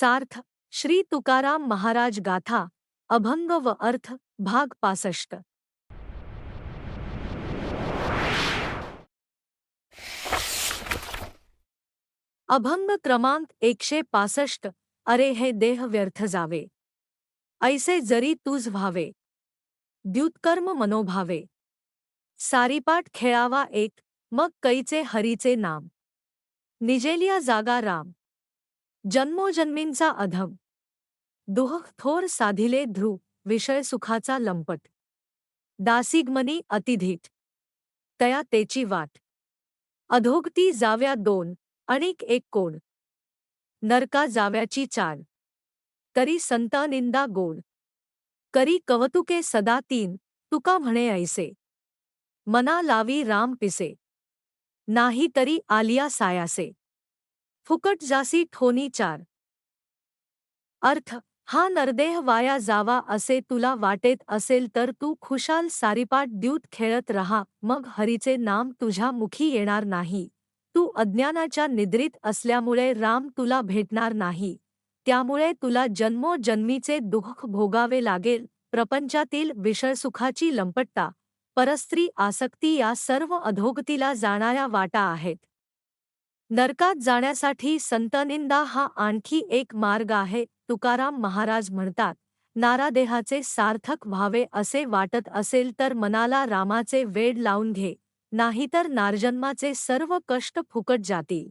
सार्थ श्री तुकाराम महाराज गाथा अभंग व अर्थ भाग पासष्ट. अभंग क्रमांक एकशे पासष्ट अरे हे देह व्यर्थ जावे. ऐसे जरी तुझ व्हावे. द्युत्कर्म मनोभावे. सारीपाट खेळावा एक मग कैचे हरीचे नाम. निजेलिया जागा राम. जन्मोजन्मींचा अधम. दुह थोर साधिले ध्रुव विषय सुखाचा लंपट. दासिगमनी अतिधीट तया तेची वाट. अधोगती जाव्या दोन अनेक एक कोण. नरका जाव्याची चार तरी संतानिंदा गोड. करी कवतुके सदा तीन तुका म्हणे ऐसे. मना लावी राम पिसे. नाही तरी आलिया सायासे. फुकट जासी ठोनी चार. अर्थ हा नरदेह वाया जावा असे तुला वाटेत असेल तर तू खुशाल सारीपाट द्यूत खेळत रहा मग हरीचे नाम तुझ्या मुखी येणार नाही. तू अज्ञानाच्या निद्रित असल्यामुळे राम तुला भेटणार नाही. त्यामुळे तुला जन्मोजन्मीचे दुःख भोगावे लागेल प्रपंचातील विषयसुखाची लंपट्टा परस्त्री आसक्ती या सर्व अधोगतीला जाणाऱ्या वाटा आहेत. नरकात जाण्यासाठी संतनिंदा हा आणखी एक मार्ग आहे तुकाराम महाराज म्हणतात. नारादेहाचे सार्थक व्हावे असे वाटत असेल तर मनाला रामाचे वेड लावून घे नाहीतर नारजन्माचे सर्व कष्ट फुकट जातील.